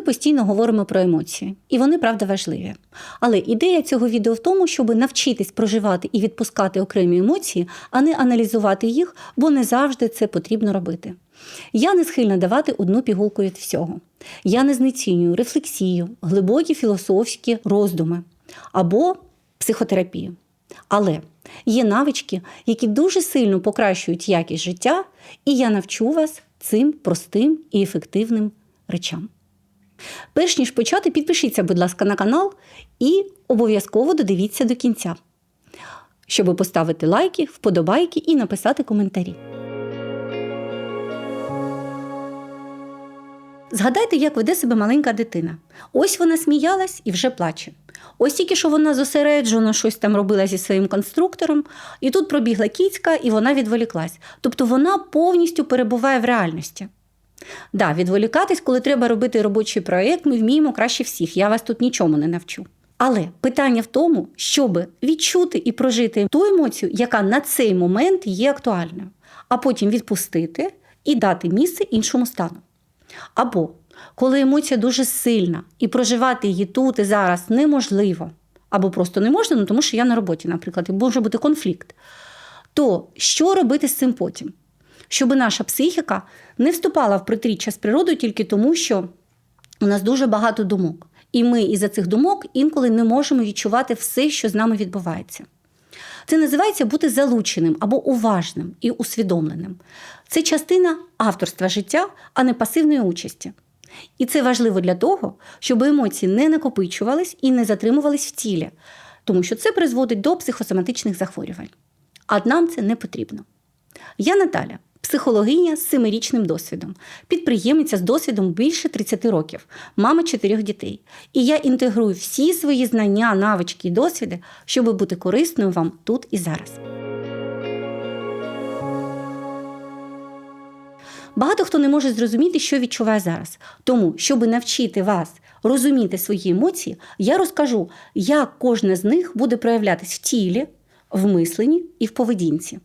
ми постійно говоримо про емоції, і вони правда важливі. Але ідея цього відео в тому, щоб навчитись проживати і відпускати окремі емоції, а не аналізувати їх, бо не завжди це потрібно робити. Я не схильна давати одну пігулку від всього. Я не знецінюю рефлексію, глибокі філософські роздуми або психотерапію. Але є навички, які дуже сильно покращують якість життя, і я навчу вас цим простим і ефективним речам. Перш ніж почати, підпишіться, будь ласка, на канал і обов'язково додивіться до кінця, щоб поставити лайки, вподобайки і написати коментарі. Згадайте, як веде себе маленька дитина. Ось вона сміялась і вже плаче. Ось тільки що вона зосереджено щось там робила зі своїм конструктором, і тут пробігла кіцька, і вона відволіклась. Тобто вона повністю перебуває в реальності. Да, відволікатись, коли треба робити робочий проєкт, ми вміємо краще всіх. Я вас тут нічому не навчу. Але питання в тому, щоб відчути і прожити ту емоцію, яка на цей момент є актуальною, а потім відпустити і дати місце іншому стану. Або коли емоція дуже сильна і проживати її тут і зараз неможливо, або просто не можна, ну тому що я на роботі, наприклад, і може бути конфлікт, то що робити з цим потім? Щоб наша психіка не вступала в протиріччя з природою тільки тому, що у нас дуже багато думок. І ми із-за цих думок інколи не можемо відчувати все, що з нами відбувається. Це називається бути залученим або уважним і усвідомленим. Це частина авторства життя, а не пасивної участі. І це важливо для того, щоб емоції не накопичувались і не затримувались в тілі, тому що це призводить до психосоматичних захворювань. А нам це не потрібно. Я Наталя, психологиня з семирічним досвідом, підприємиця з досвідом більше 30 років, мама чотирьох дітей. І я інтегрую всі свої знання, навички і досвіди, щоб бути корисною вам тут і зараз. Багато хто не може зрозуміти, що відчуває зараз. Тому, щоб навчити вас розуміти свої емоції, я розкажу, як кожна з них буде проявлятись в тілі, в мисленні і в поведінці.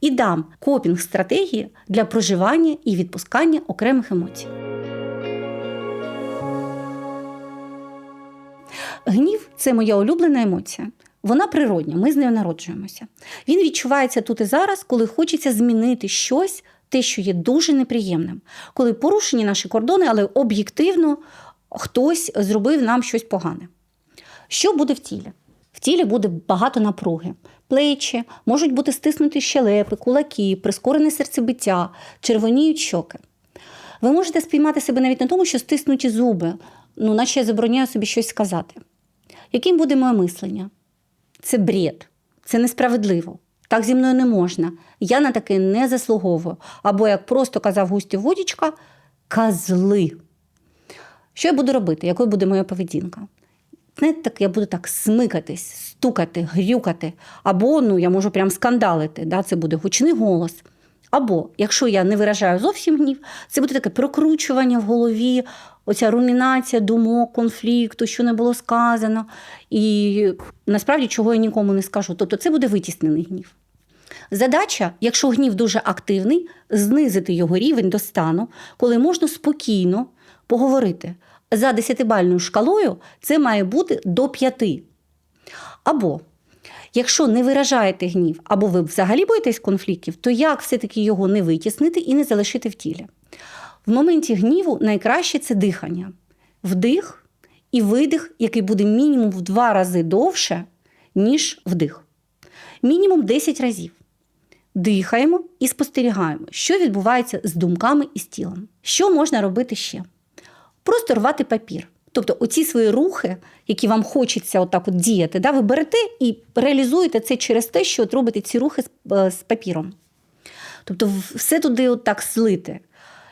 І дам копінг стратегії для проживання і відпускання окремих емоцій. Гнів це моя улюблена емоція. Вона природня, ми з нею народжуємося. Він відчувається тут і зараз, коли хочеться змінити щось, те, що є дуже неприємним, коли порушені наші кордони, але об'єктивно хтось зробив нам щось погане. Що буде в тілі? В тілі буде багато напруги. Плечі, можуть бути стиснуті щелепи, кулаки, прискорене серцебиття, червоніють щоки. Ви можете спіймати себе навіть на тому, що стиснуті зуби, ну, наче я забороняю собі щось сказати. Яким буде моє мислення? Це бред, це несправедливо. Так зі мною не можна. Я на таке не заслуговую. Або, як просто казав Густі Водічка, козли. Що я буду робити? Якою буде моя поведінка? Знаєте, так я буду так смикатись, стукати, грюкати, або ну, я можу прям скандалити, да? це буде гучний голос. Або, якщо я не виражаю зовсім гнів, це буде таке прокручування в голові, оця румінація думок, конфлікту, що не було сказано, і насправді чого я нікому не скажу. Тобто це буде витіснений гнів. Задача, якщо гнів дуже активний, знизити його рівень до стану, коли можна спокійно поговорити. За десятибальною шкалою це має бути до п'яти. Або, якщо не виражаєте гнів, або ви взагалі боїтесь конфліктів, то як все-таки його не витіснити і не залишити в тілі? В моменті гніву найкраще це дихання. Вдих і видих, який буде мінімум в два рази довше, ніж вдих. Мінімум 10 разів. Дихаємо і спостерігаємо, що відбувається з думками і з тілом. Що можна робити ще? Просто рвати папір. Тобто, оці свої рухи, які вам хочеться отак от діяти, да, ви берете і реалізуєте це через те, що от робите ці рухи з, е, з папіром. Тобто, все туди от так слити.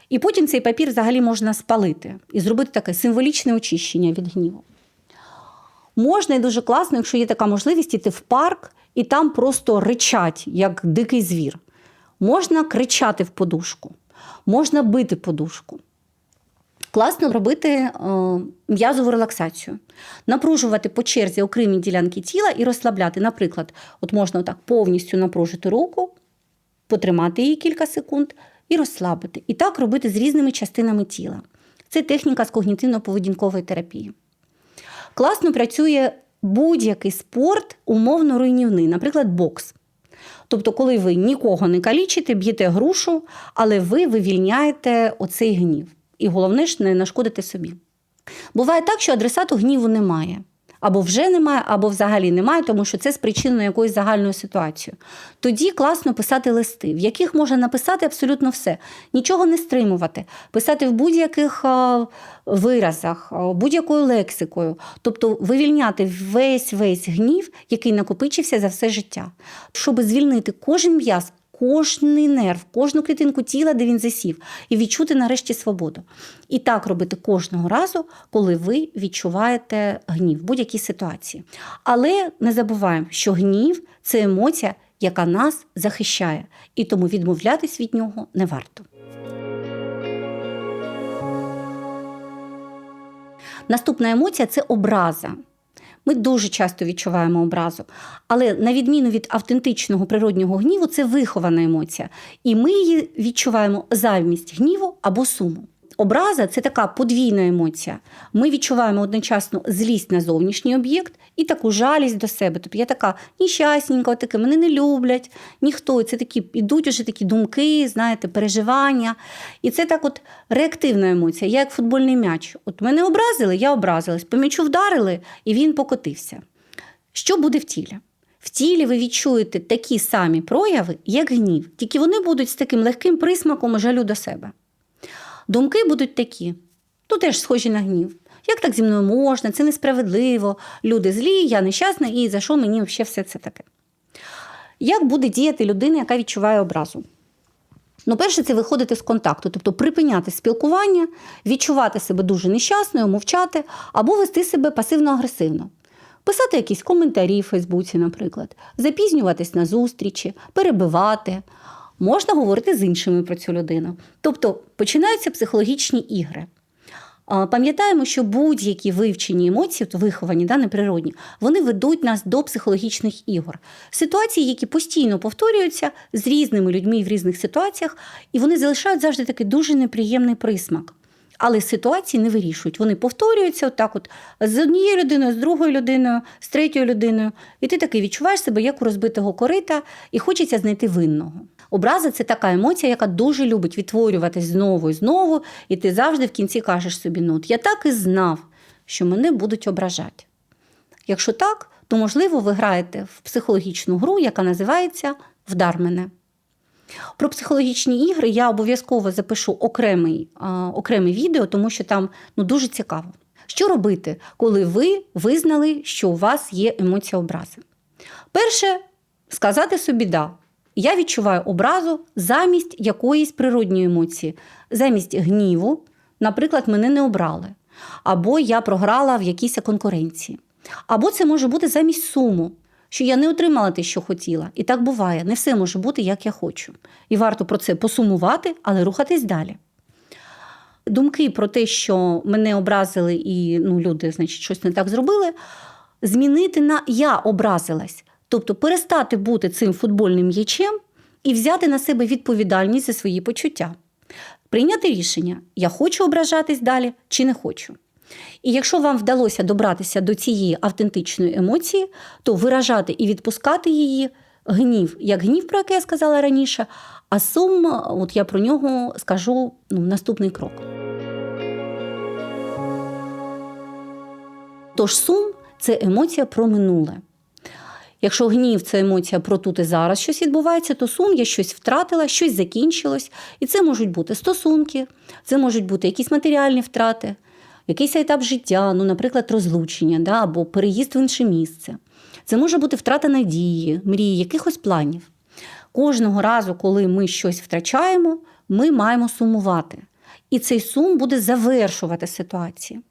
І потім цей папір взагалі можна спалити і зробити таке символічне очищення від гніву. Можна і дуже класно, якщо є така можливість, іти в парк і там просто ричать, як дикий звір. Можна кричати в подушку, можна бити подушку. Класно робити е, м'язову релаксацію, напружувати по черзі окремі ділянки тіла і розслабляти. Наприклад, от можна отак повністю напружити руку, потримати її кілька секунд і розслабити. І так робити з різними частинами тіла. Це техніка з когнітивно-поведінкової терапії. Класно працює будь-який спорт умовно руйнівний, наприклад, бокс. Тобто, коли ви нікого не калічите, б'єте грушу, але ви вивільняєте оцей гнів. І головне ж не нашкодите собі. Буває так, що адресату гніву немає. Або вже немає, або взагалі немає, тому що це спричинено якоюсь загальною ситуацією. Тоді класно писати листи, в яких можна написати абсолютно все, нічого не стримувати, писати в будь-яких виразах, будь-якою лексикою, тобто вивільняти весь весь гнів, який накопичився за все життя, щоб звільнити кожен м'яз. Кожний нерв, кожну клітинку тіла, де він засів, і відчути нарешті свободу. І так робити кожного разу, коли ви відчуваєте гнів в будь-якій ситуації. Але не забуваємо, що гнів це емоція, яка нас захищає, і тому відмовлятись від нього не варто. Наступна емоція це образа. Ми дуже часто відчуваємо образу. Але на відміну від автентичного природнього гніву, це вихована емоція. І ми її відчуваємо замість гніву або суму. Образа це така подвійна емоція. Ми відчуваємо одночасно злість на зовнішній об'єкт і таку жалість до себе. Тобто я така нещасненька, таке мене не люблять, ніхто. Це такі ідуть уже такі думки, знаєте, переживання. І це так от реактивна емоція, я як футбольний м'яч. От мене образили, я образилась. По м'ячу вдарили, і він покотився. Що буде в тілі? В тілі ви відчуєте такі самі прояви, як гнів, тільки вони будуть з таким легким присмаком жалю до себе. Думки будуть такі, ну теж схожі на гнів. Як так зі мною можна? Це несправедливо, люди злі, я нещасна, і за що мені ще все це таке? Як буде діяти людина, яка відчуває образу? Ну, перше, це виходити з контакту, тобто припиняти спілкування, відчувати себе дуже нещасною, мовчати, або вести себе пасивно-агресивно. Писати якісь коментарі в Фейсбуці, наприклад, запізнюватись на зустрічі, перебивати. Можна говорити з іншими про цю людину. Тобто починаються психологічні ігри. Пам'ятаємо, що будь-які вивчені емоції, виховані, да, неприродні, вони ведуть нас до психологічних ігор. Ситуації, які постійно повторюються з різними людьми в різних ситуаціях, і вони залишають завжди такий дуже неприємний присмак. Але ситуації не вирішують. Вони повторюються отак от з однією людиною, з другою людиною, з третьою людиною. І ти такий відчуваєш себе як у розбитого корита, і хочеться знайти винного. Образа це така емоція, яка дуже любить відтворюватись знову і знову, і ти завжди в кінці кажеш собі, ну от я так і знав, що мене будуть ображати. Якщо так, то, можливо, ви граєте в психологічну гру, яка називається Вдар мене. Про психологічні ігри я обов'язково запишу окремий, окреме відео, тому що там ну, дуже цікаво. Що робити, коли ви визнали, що у вас є емоція образи? Перше, сказати собі да. Я відчуваю образу замість якоїсь природньої емоції, замість гніву, наприклад, мене не обрали, або я програла в якійсь конкуренції. Або це може бути замість суму, що я не отримала те, що хотіла. І так буває. Не все може бути, як я хочу. І варто про це посумувати, але рухатись далі. Думки про те, що мене образили і ну, люди, значить, щось не так зробили, змінити на я образилась. Тобто перестати бути цим футбольним м'ячем і взяти на себе відповідальність за свої почуття. Прийняти рішення, я хочу ображатись далі чи не хочу. І якщо вам вдалося добратися до цієї автентичної емоції, то виражати і відпускати її гнів, як гнів, про який я сказала раніше, а сум, от я про нього скажу ну, наступний крок. Тож сум це емоція про минуле. Якщо гнів це емоція про тут і зараз щось відбувається, то сум я щось втратила, щось закінчилось. І це можуть бути стосунки, це можуть бути якісь матеріальні втрати, якийсь етап життя, ну, наприклад, розлучення да, або переїзд в інше місце. Це може бути втрата надії, мрії, якихось планів. Кожного разу, коли ми щось втрачаємо, ми маємо сумувати. І цей сум буде завершувати ситуацію.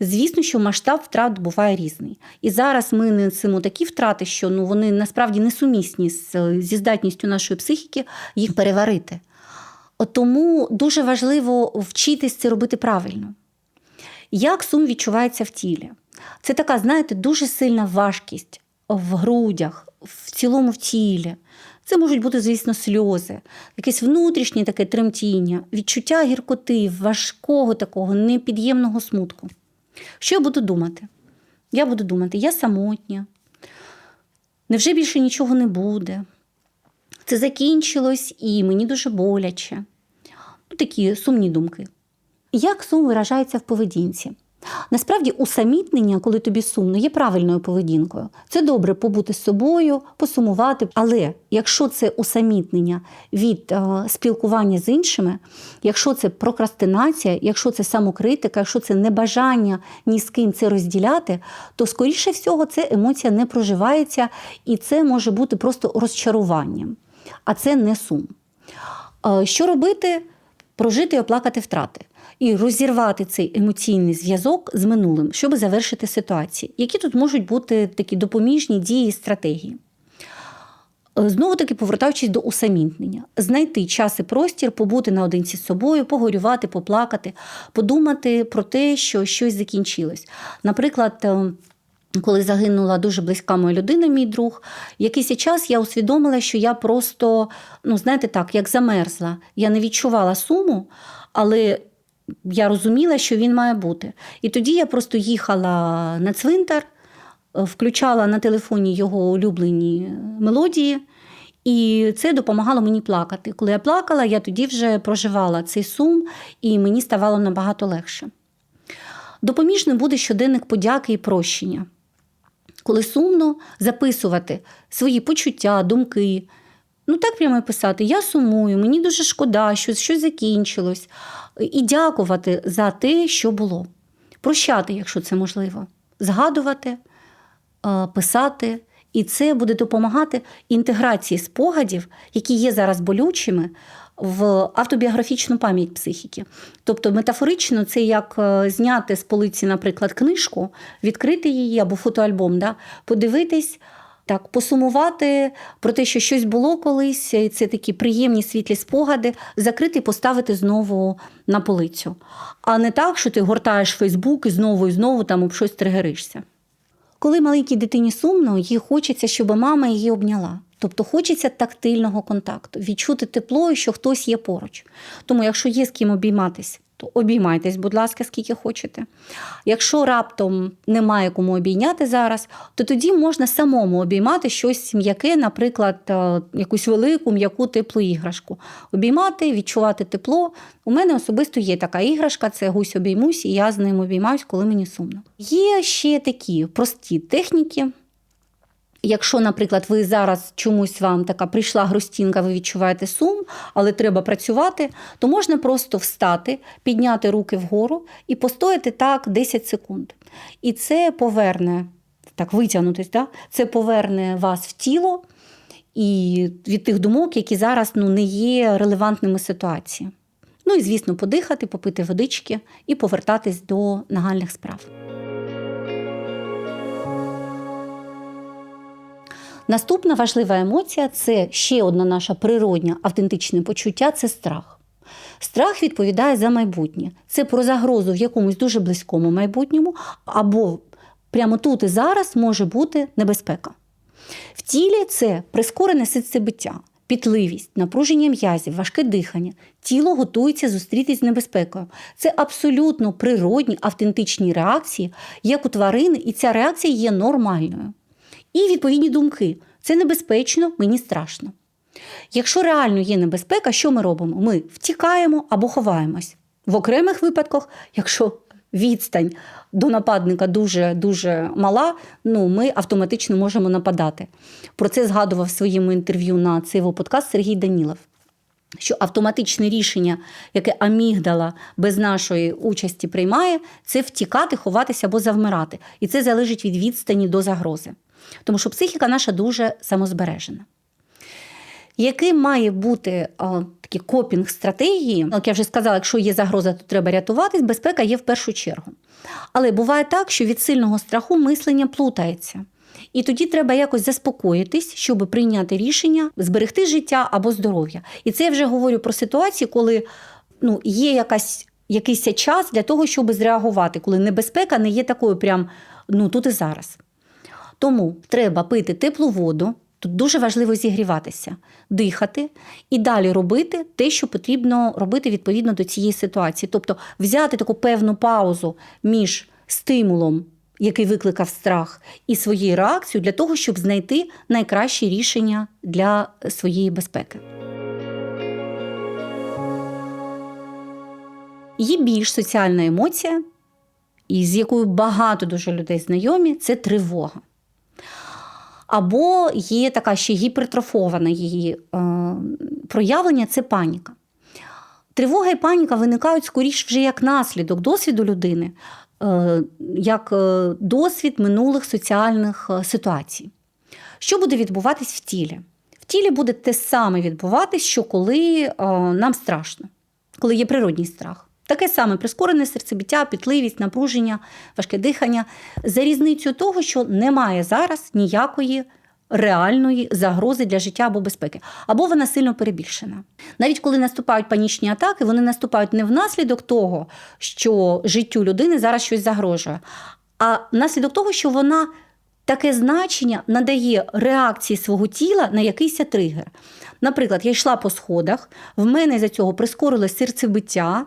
Звісно, що масштаб втрат буває різний. І зараз ми несемо такі втрати, що ну, вони насправді несумісні зі здатністю нашої психіки їх переварити. От Тому дуже важливо вчитись це робити правильно. Як сум відчувається в тілі? Це така, знаєте, дуже сильна важкість в грудях, в цілому в тілі. Це можуть бути, звісно, сльози, якесь внутрішнє таке тремтіння, відчуття гіркоти, важкого такого непід'ємного смутку. Що я буду думати? Я буду думати, я самотня, невже більше нічого не буде? Це закінчилось і мені дуже боляче. Ну, такі сумні думки. Як сум виражається в поведінці? Насправді, усамітнення, коли тобі сумно, є правильною поведінкою. Це добре побути з собою, посумувати. Але якщо це усамітнення від е, спілкування з іншими, якщо це прокрастинація, якщо це самокритика, якщо це небажання ні з ким це розділяти, то скоріше всього це емоція не проживається, і це може бути просто розчаруванням. А це не сум. Е, Що робити? Прожити і оплакати втрати. І розірвати цей емоційний зв'язок з минулим, щоб завершити ситуації. Які тут можуть бути такі допоміжні дії і стратегії? Е, Знову таки, повертаючись до усамітнення, знайти час і простір, побути наодинці з собою, погорювати, поплакати, подумати про те, що щось закінчилось. Наприклад, е, коли загинула дуже близька моя людина, мій друг, якийсь час я усвідомила, що я просто, ну знаєте так, як замерзла. Я не відчувала суму, але я розуміла, що він має бути. І тоді я просто їхала на цвинтар, е, включала на телефоні його улюблені мелодії, і це допомагало мені плакати. Коли я плакала, я тоді вже проживала цей сум, і мені ставало набагато легше. Допоміжним буде щоденник подяки і прощення. Коли сумно записувати свої почуття, думки. Ну, так прямо і писати: я сумую, мені дуже шкода, що щось закінчилось. І дякувати за те, що було. Прощати, якщо це можливо, згадувати, е, писати. І це буде допомагати інтеграції спогадів, які є зараз болючими, в автобіографічну пам'ять психіки. Тобто, метафорично, це як е, зняти з полиці, наприклад, книжку, відкрити її або фотоальбом, да, подивитись. Так, посумувати про те, що щось було колись, і це такі приємні світлі спогади, закрити і поставити знову на полицю. А не так, що ти гортаєш Фейсбук і знову і знову там об щось тригеришся. Коли маленькій дитині сумно, їй хочеться, щоб мама її обняла. Тобто хочеться тактильного контакту, відчути тепло, і що хтось є поруч. Тому, якщо є з ким обійматись, то обіймайтесь, будь ласка, скільки хочете. Якщо раптом немає кому обійняти зараз, то тоді можна самому обіймати щось м'яке, наприклад, е, якусь велику м'яку теплу іграшку. Обіймати, відчувати тепло. У мене особисто є така іграшка, це гусь обіймусь, і я з ним обіймаюсь, коли мені сумно. Є ще такі прості техніки. Якщо, наприклад, ви зараз чомусь вам така прийшла грустінка, ви відчуваєте сум, але треба працювати, то можна просто встати, підняти руки вгору і постояти так 10 секунд. І це поверне, так витягнутись, да? це поверне вас в тіло і від тих думок, які зараз ну, не є релевантними ситуації. Ну і, звісно, подихати, попити водички і повертатись до нагальних справ. Наступна важлива емоція це ще одна наша природня автентичне почуття це страх. Страх відповідає за майбутнє. Це про загрозу в якомусь дуже близькому майбутньому, або прямо тут і зараз може бути небезпека. В тілі це прискорене серцебиття, пітливість, напруження м'язів, важке дихання. Тіло готується зустрітись з небезпекою. Це абсолютно природні автентичні реакції, як у тварини, і ця реакція є нормальною. І відповідні думки. Це небезпечно, мені страшно. Якщо реально є небезпека, що ми робимо? Ми втікаємо або ховаємось. В окремих випадках, якщо відстань до нападника дуже дуже мала, ну ми автоматично можемо нападати. Про це згадував в своєму інтерв'ю на цей подкаст Сергій Данілов. Що автоматичне рішення, яке амігдала без нашої участі приймає, це втікати, ховатися або завмирати. І це залежить від відстані до загрози. Тому що психіка наша дуже самозбережена. Яким має бути о, такі копінг-стратегії? Як я вже сказала, якщо є загроза, то треба рятуватись, безпека є в першу чергу. Але буває так, що від сильного страху мислення плутається. І тоді треба якось заспокоїтись, щоб прийняти рішення, зберегти життя або здоров'я. І це я вже говорю про ситуації, коли ну, є якась, якийсь час для того, щоб зреагувати, коли небезпека не є такою прям ну, тут і зараз. Тому треба пити теплу воду, Тут дуже важливо зігріватися, дихати і далі робити те, що потрібно робити відповідно до цієї ситуації. Тобто взяти таку певну паузу між стимулом, який викликав страх, і своєю реакцією для того, щоб знайти найкращі рішення для своєї безпеки. Є більш соціальна емоція, і з якою багато дуже людей знайомі, це тривога. Або є така ще гіпертрофована її е, проявлення це паніка. Тривога і паніка виникають скоріш вже як наслідок досвіду людини, е, як е, досвід минулих соціальних ситуацій. Що буде відбуватись в тілі? В тілі буде те саме відбуватись, що коли нам страшно, коли є природній страх. Таке саме прискорене серцебиття, пітливість, напруження, важке дихання. За різницю того, що немає зараз ніякої реальної загрози для життя або безпеки, або вона сильно перебільшена. Навіть коли наступають панічні атаки, вони наступають не внаслідок того, що життю людини зараз щось загрожує, а внаслідок того, що вона таке значення надає реакції свого тіла на якийсь тригер. Наприклад, я йшла по сходах, в мене за цього прискорилось серцебиття.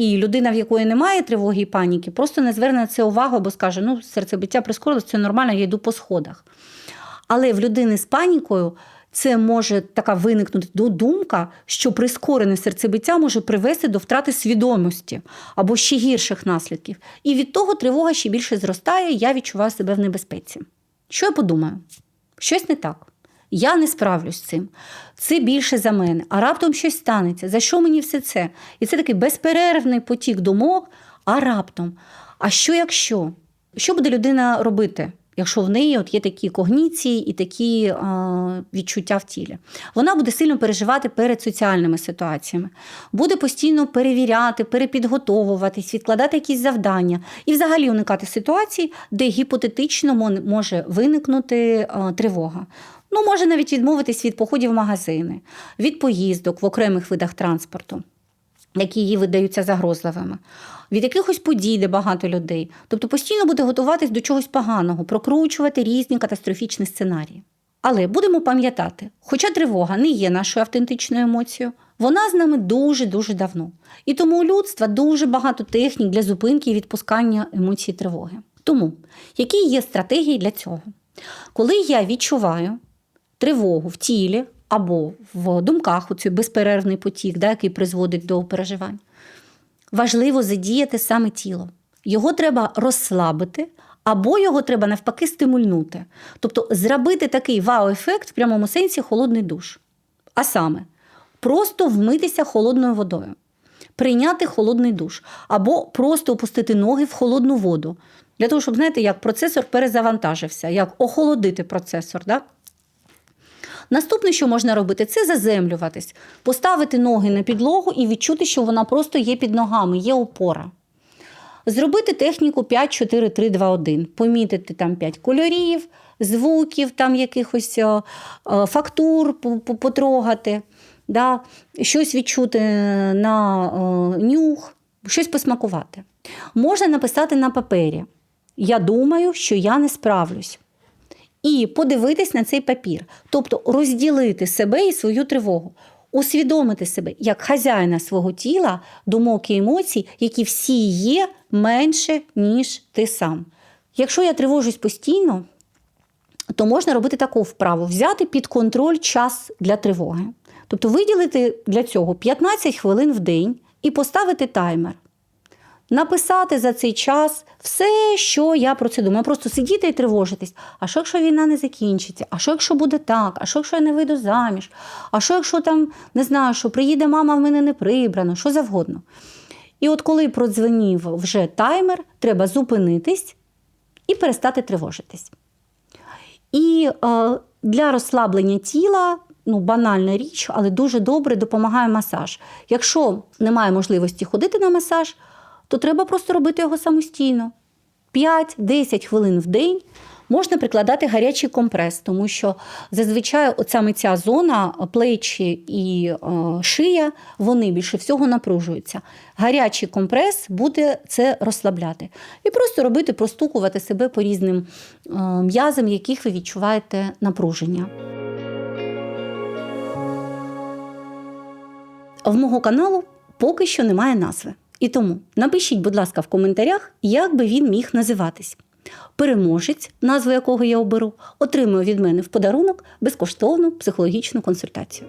І людина, в якої немає тривоги і паніки, просто не зверне на це увагу, або скаже, ну, серцебиття прискорилось, це нормально, я йду по сходах. Але в людини з панікою це може така виникнути думка, що прискорене серцебиття може привести до втрати свідомості або ще гірших наслідків. І від того тривога ще більше зростає, я відчуваю себе в небезпеці. Що я подумаю? Щось не так. Я не справлюсь з цим. Це більше за мене. А раптом щось станеться. За що мені все це? І це такий безперервний потік думок, а раптом. А що якщо? Що буде людина робити? Якщо в неї от є такі когніції і такі е, відчуття в тілі, вона буде сильно переживати перед соціальними ситуаціями, буде постійно перевіряти, перепідготовуватись, відкладати якісь завдання і взагалі уникати ситуацій, де гіпотетично може виникнути е, тривога. Ну, може навіть відмовитись від походів в магазини, від поїздок в окремих видах транспорту, які їй видаються загрозливими, від якихось подій, де багато людей. Тобто постійно буде готуватись до чогось поганого, прокручувати різні катастрофічні сценарії. Але будемо пам'ятати, хоча тривога не є нашою автентичною емоцією, вона з нами дуже-дуже давно. І тому у людства дуже багато технік для зупинки і відпускання емоцій тривоги. Тому, які є стратегії для цього? Коли я відчуваю, тривогу в тілі або в думках, оцей безперервний потік, да, який призводить до переживань. Важливо задіяти саме тіло. Його треба розслабити, або його треба навпаки стимульнути. Тобто зробити такий вау-ефект в прямому сенсі холодний душ. А саме, просто вмитися холодною водою, прийняти холодний душ, або просто опустити ноги в холодну воду. Для того, щоб, знаєте, як процесор перезавантажився, як охолодити процесор. Да? Наступне, що можна робити, це заземлюватись, поставити ноги на підлогу і відчути, що вона просто є під ногами, є опора. Зробити техніку 5, 4, 3, 2, 1. Помітити там 5 кольорів, звуків, там якихось фактур потрогати, да? щось відчути на нюх, щось посмакувати. Можна написати на папері. Я думаю, що я не справлюсь і подивитись на цей папір, тобто розділити себе і свою тривогу, усвідомити себе як хазяїна свого тіла, думок і емоцій, які всі є менше, ніж ти сам. Якщо я тривожусь постійно, то можна робити таку вправу: взяти під контроль час для тривоги. Тобто виділити для цього 15 хвилин в день і поставити таймер написати за цей час все, що я про це думаю. Просто сидіти і тривожитись. А що, якщо війна не закінчиться? А що, якщо буде так? А що, якщо я не вийду заміж? А що, якщо там не знаю, що приїде мама, в мене не прибрано, що завгодно. І от коли продзвонів вже таймер, треба зупинитись і перестати тривожитись. І е, для розслаблення тіла. Ну, банальна річ, але дуже добре допомагає масаж. Якщо немає можливості ходити на масаж, то треба просто робити його самостійно. 5-10 хвилин в день Можна прикладати гарячий компрес, тому що зазвичай саме ця зона, плечі і е, шия, вони більше всього напружуються. Гарячий компрес буде це розслабляти. І просто робити, простукувати себе по різним е, м'язам, яких ви відчуваєте напруження. В мого каналу поки що немає назви. І тому напишіть, будь ласка, в коментарях, як би він міг називатись. Переможець, назву якого я оберу, отримує від мене в подарунок безкоштовну психологічну консультацію.